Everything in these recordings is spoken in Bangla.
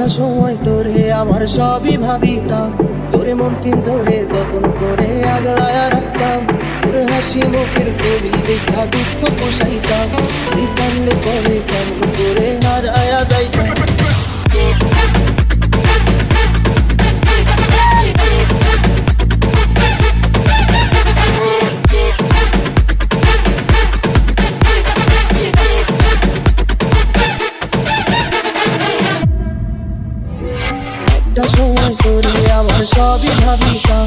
একটা সময় তোরে আমার সবই ভাবিতাম। তোরে মন পিঞ্জরে যত্ন করে আগলায়া রাখতাম। তোরে হাসি মুখের ছবি দেখা দুঃখ পোষাইতাম। তুই কান্দে পরে কেমন করে আর আয়া যাইতাম। করে, আমার সবই ভাবিতাম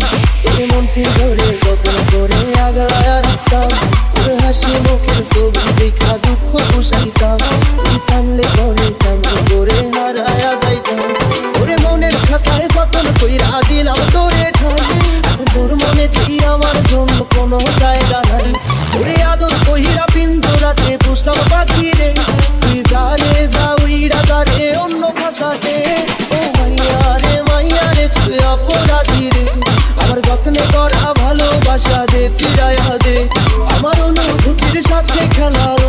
এই মনকে ধরে যত্ন করে আগলায়া রাখতাম ওর হাসি মুখের ছবি দেখা দুঃখ পোষাইতাম কানলে করে কান্দে can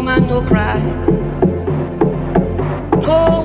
woman no cry. No